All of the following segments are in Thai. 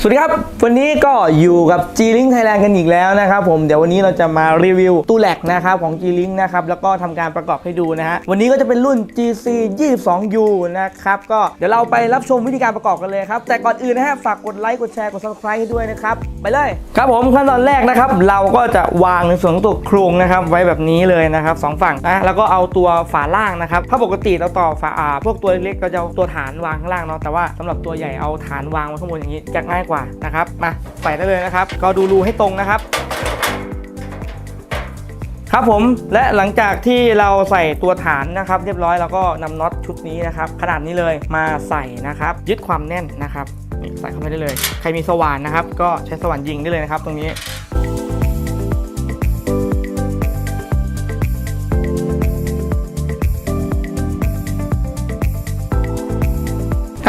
สวัสดีครับ วันนี้ก็อยู่กับ G-Link Thailand กันอีกแล้วนะครับผมเดี๋ยววันนี้เราจะมารีวิวตู้แหลกนะครับของ G-Link นะครับแล้วก็ทำการประกอบให้ดูนะฮะวันนี้ก็จะเป็นรุ่น GC 22U นะครับก็เดี๋ยวเราไปรับชมวิธีการประกอบกันเลยครับ แต่ก่อนอื่นนะฮะฝากกดไลค์กดแชร์กด subscribe ให้ด้วยนะครับ ไปเลย ครับผมขั้นตอนแรกนะครับ เราก็จะวางในส่วนของตัวโครงนะครับไว้แบบนี้เลยนะครับสองฝั่งนะแล้วก็เอาตัวฝาล่างนะครับถ้าปกติเราต่อฝาอ่าพวกตัวเล็กเราจะเอาตัวฐานวางข้างล่างเนาะแต่ว่าสำหรับตัวใหญ่เอาฐานวางไว้ข้างบนอย่างนี้จะง่ายกว่านะครับ มาใส่ได้เลยนะครับ ก็ดูรูให้ตรงนะครับ ครับผมและหลังจากที่เราใส่ตัวฐานนะครับ เรียบร้อยแล้วก็นำน็อตชุดนี้นะครับ ขนาดนี้เลยมาใส่นะครับ ยึดความแน่นนะครับใส่เข้าไปได้เลย ใครมีสว่านนะครับ ก็ใช้สว่านยิงได้เลยนะครับ ตรงนี้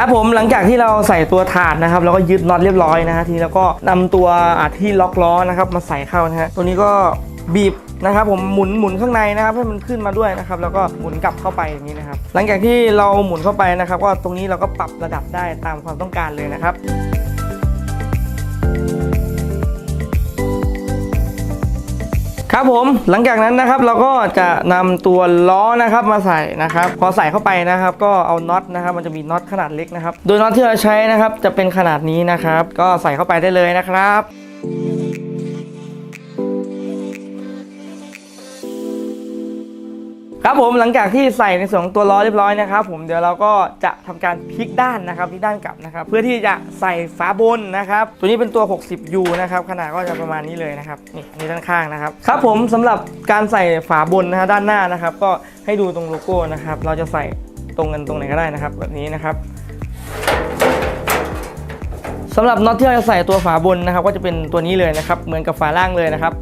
ครับผมหลังจากที่เราใส่ตัวถาดนะครับแล้วก็ยึดน็อตเรียบร้อยนะฮะทีแล้วก็นำตัวอ่าที่ล็อกล้อนะครับมาใส่เข้านะฮะตัวนี้ก็บีบนะครับผมหมุนหมุนข้างในนะครับให้มันขึ้นมาด้วยนะครับแล้วก็หมุนกลับเข้าไปอย่างนี้นะครับ หลังจากที่เราหมุนเข้าไปนะครับ ก็ตรงนี้เราก็ปรับระดับได้ตามความต้องการเลยนะครับ ครับผมหลังจากนั้นนะครับเราก็จะนำตัวล้อนะครับมาใส่นะครับ พอใส่เข้าไปนะครับ ก็เอาน็อตนะครับ มันจะมีน็อตขนาดเล็กนะครับ โดยน็อตที่เราใช้นะครับ จะเป็นขนาดนี้นะครับ ก็ใส่เข้าไปได้เลยนะครับ ครับผมหลังจากที่ใส่ในส่วนของตัวล้อเรียบร้อยนะครับผมเดี๋ยวเราก็จะทำการพลิกด้านนะครับพลิกด้านกลับนะครับ เพื่อที่จะใส่ฝาบนนะครับ ตัวนี้เป็นตัว 60U นะครับขนาดก็จะประมาณนี้เลยนะครับนี่นี่ด้านข้างนะครับครับผมสำหรับการใส่ฝาบนนะฮะด้านหน้านะครับ ก็ให้ดูตรงโลโก้นะครับ เราจะใส่ตรงกันตรงไหนก็ได้นะครับ แบบนี้นะครับสำหรับน็อตที่เราจะใส่ตัวฝาบนนะครับ ก็จะเป็นตัวนี้เลยนะครับ เหมือนกับฝาล่างเลยนะครับ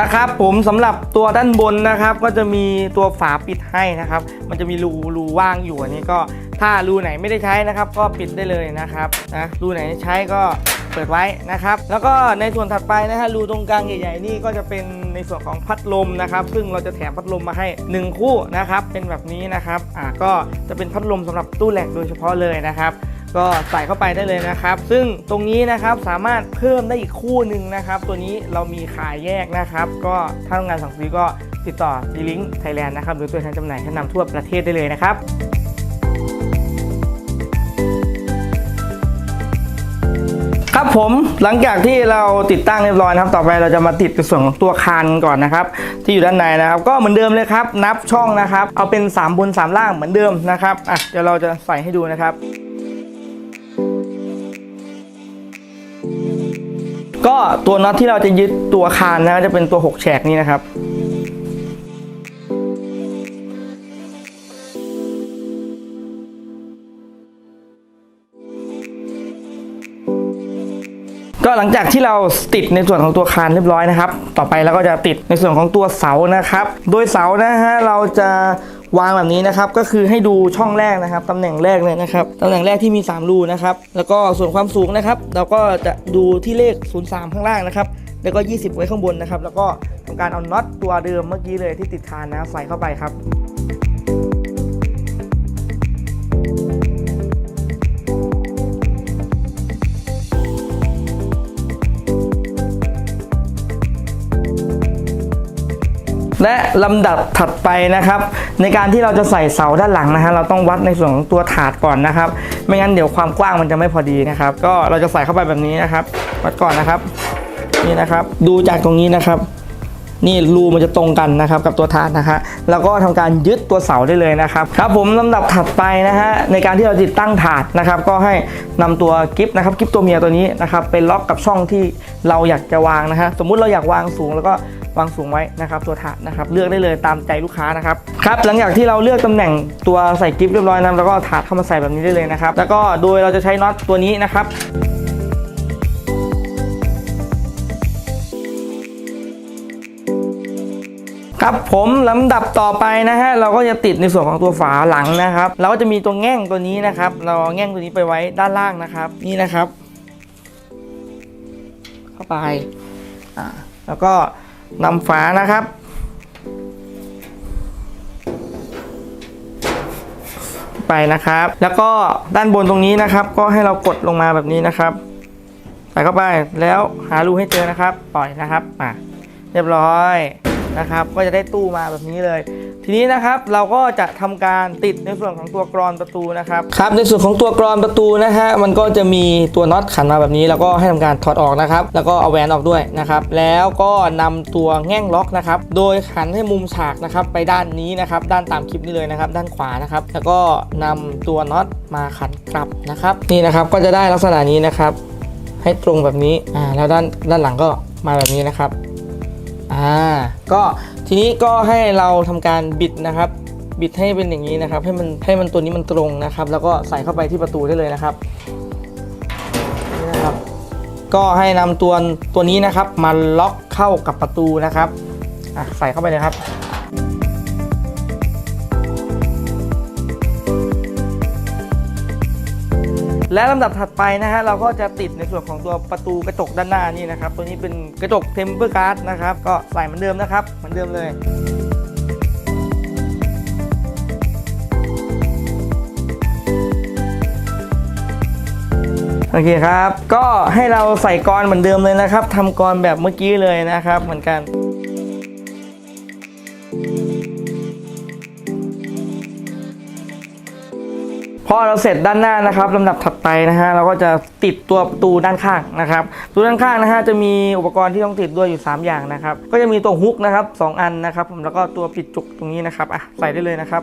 นะครับผมสำหรับตัวด้านบนนะครับ ก็จะมีตัวฝาปิดให้นะครับ มันจะมีรูรูว่างอยู่อันนี้ก็ถ้ารูไหนไม่ได้ใช้นะครับ ก็ปิดได้เลยนะครับนะรูไหนใช้ก็เปิดไว้นะครับ แล้วก็ในส่วนถัดไปนะฮะรูตรงกลางใหญ่ๆนี่ก็จะเป็นในส่วนของพัดลมนะครับ ซึ่งเราจะแถมพัดลมมาให้ 1 คู่นะครับ เป็นแบบนี้นะครับอ่าก็จะเป็นพัดลมสำหรับตู้แหลกโดยเฉพาะเลยนะครับ ก็ใส่เข้าไปได้เลยนะครับ ซึ่งตรงนี้นะครับสามารถเพิ่มได้อีกคู่หนึ่งนะครับ ตัวนี้เรามีขายแยกนะครับ ก็ถ้าต้องการสั่งซื้อก็ติดต่อ D-Link Thailand นะครับหรือตัวแทนจำหน่ายชั้นนำทั่วประเทศได้เลยนะครับครับผมหลังจากที่เราติดตั้งเรียบร้อยนะครับ ต่อไปเราจะมาติดในส่วนของตัวคานก่อนนะครับ ที่อยู่ด้านในนะครับ ก็เหมือนเดิมเลยครับ นับช่องนะครับ เอาเป็น 3 บน 3 ล่างเหมือนเดิมนะครับอะเดี๋ยวเราจะใส่ให้ดูนะครับ ก็ตัวน็อตที่เราจะยึดตัวคานนะจะเป็นตัว 6 แฉกนี้นะครับ ก็หลังจากที่เราติดในส่วนของตัวคานเรียบร้อยนะครับ ต่อไปเราก็จะติดในส่วนของตัวเสานะครับ โดยเสานะฮะเราจะ วางแบบนี้นะครับก็คือให้ดูช่องแรกนะครับตำแหน่งแรกเลยนะครับตำแหน่งแรกที่มี 3 รูนะครับแล้วก็ส่วนความสูงนะครับ เราก็จะดูที่เลข 03 ข้างล่างนะครับแล้วก็ 20 ไว้ข้างบนนะครับแล้วก็ทำการเอาน็อตตัวเดิมเมื่อกี้เลยที่ติดคานนะใส่เข้าไปครับ และลำดับถัดไปนะครับ ในการที่เราจะใส่เสาด้านหลังนะฮะเราต้องวัดในส่วนของตัวถาดก่อนนะครับ ไม่งั้นเดี๋ยวความกว้างมันจะไม่พอดีนะครับ ก็เราจะใส่เข้าไปแบบนี้นะครับวัดก่อนนะครับ นี่นะครับ ดูจากตรงนี้นะครับ นี่รูมันจะตรงกันนะครับกับตัวถาดนะคะแล้วก็ทำการยึดตัวเสาได้เลยนะครับครับผมลำดับถัดไปนะฮะในการที่เราติดตั้งถาดนะครับ ก็ให้นำตัวกิฟต์นะครับกิฟต์ตัวเมียตัวนี้นะครับไปล็อกกับช่องที่เราอยากจะวางนะฮะสมมุติเราอยากวางสูงแล้วก็ วางสูงไว้นะครับตัวถาดนะครับเลือกได้เลยตามใจลูกค้านะครับครับหลังจากที่เราเลือกตำแหน่งตัวใส่กิฟต์เรียบร้อยนะแล้วก็ถาดเข้ามาใส่แบบนี้ได้เลยนะครับแล้วก็โดยเราจะใช้น็อตตัวนี้นะครับครับผมลำดับต่อไปนะฮะเราก็จะติดในส่วนของตัวฝาหลังนะครับ เราก็จะมีตัวแง่งตัวนี้นะครับ เราเอาแง่งตัวนี้ไปไว้ด้านล่างนะครับ นี่นะครับ เข้าไปอ่าแล้วก็ นำฝานะครับ ไปนะครับ แล้วก็ด้านบนตรงนี้นะครับ ก็ให้เรากดลงมาแบบนี้นะครับใส่เข้าไปแล้วหารูให้เจอนะครับ ปล่อยนะครับอะเรียบร้อยนะครับ ก็จะได้ตู้มาแบบนี้เลย ทีนี้นะครับเราก็จะทำการติดในส่วนของตัวกรอนประตูนะครับครับในส่วนของตัวกรอนประตูนะฮะมันก็จะมีตัวน็อตขันมาแบบนี้ แล้วก็ให้ทำการถอดออกนะครับ แล้วก็เอาแหวนออกด้วยนะครับ แล้วก็นำตัวแง่งล็อกนะครับ โดยขันให้มุมฉากนะครับไปด้านนี้นะครับ ด้านตามคลิปนี้เลยนะครับ ด้านขวานะครับ แล้วก็นำตัวน็อตมาขันกลับนะครับ นี่นะครับก็จะได้ลักษณะนี้นะครับ ให้ตรงแบบนี้อ่าแล้วด้านด้านหลังก็มาแบบนี้นะครับ อ่าก็ทีนี้ก็ให้เราทำการบิดนะครับ บิดให้เป็นอย่างนี้นะครับ ให้มันให้มันตัวนี้มันตรงนะครับ แล้วก็ใส่เข้าไปที่ประตูได้เลยนะครับนี่นะครับ ก็ให้นำตัวตัวนี้นะครับมาล็อกเข้ากับประตูนะครับอะใส่เข้าไปเลยครับ และลำดับถัดไปนะฮะเราก็จะติดในส่วนของตัวประตูกระจกด้านหน้านี่นะครับ ตัวนี้เป็นกระจกเทมเปอร์การ์ดนะครับก็ใส่เหมือนเดิมนะครับเหมือนเดิมเลยโอเคครับ ก็ให้เราใส่กรอนเหมือนเดิมเลยนะครับทำกรอนแบบเมื่อกี้เลยนะครับ เหมือนกัน อเราเสร็จด้านหน้านะครับลำดับถัดไปนะฮะเราก็จะติดตัวประตูด้านข้างนะครับตัวด้านข้างนะฮะจะมีอุปกรณ์ที่ต้องติดด้วยอยู่ 3 อย่างนะครับก็จะมีตัวฮุกนะครับสองอันนะครับผมแล้วก็ตัวปิดจุกตรงนี้นะครับอะใส่ได้เลยนะครับ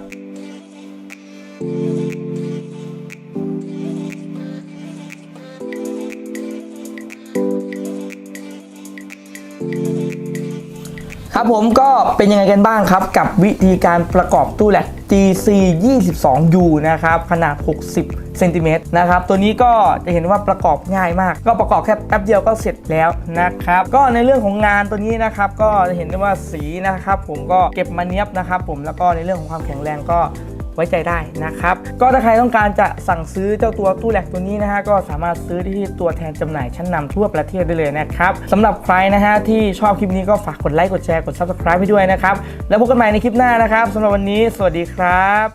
ครับผมก็เป็นยังไงกันบ้างครับ กับวิธีการประกอบตู้แหลก GC 22U นะครับ ขนาด 60เซนติเมตรนะครับ ตัวนี้ก็จะเห็นว่าประกอบง่ายมาก ก็ประกอบแค่แป๊บเดียวก็เสร็จแล้วนะครับ ก็ในเรื่องของงานตัวนี้นะครับ ก็จะเห็นได้ว่าสีนะครับ ผมก็เก็บมาเนียบนะครับ ผมแล้วก็ในเรื่องของความแข็งแรงก็ ไว้ใจได้นะครับ ก็ถ้าใครต้องการจะสั่งซื้อเจ้าตัวตู้แลกตัวนี้นะฮะก็สามารถซื้อที่ตัวแทนจำหน่ายชั้นนำทั่วประเทศได้เลยนะครับสำหรับใครนะฮะที่ชอบคลิปนี้ก็ฝากกดไลค์กดแชร์กด subscribe ให้ด้วยนะครับ แล้วพบกันใหม่ในคลิปหน้านะครับสำหรับวันนี้ สวัสดีครับ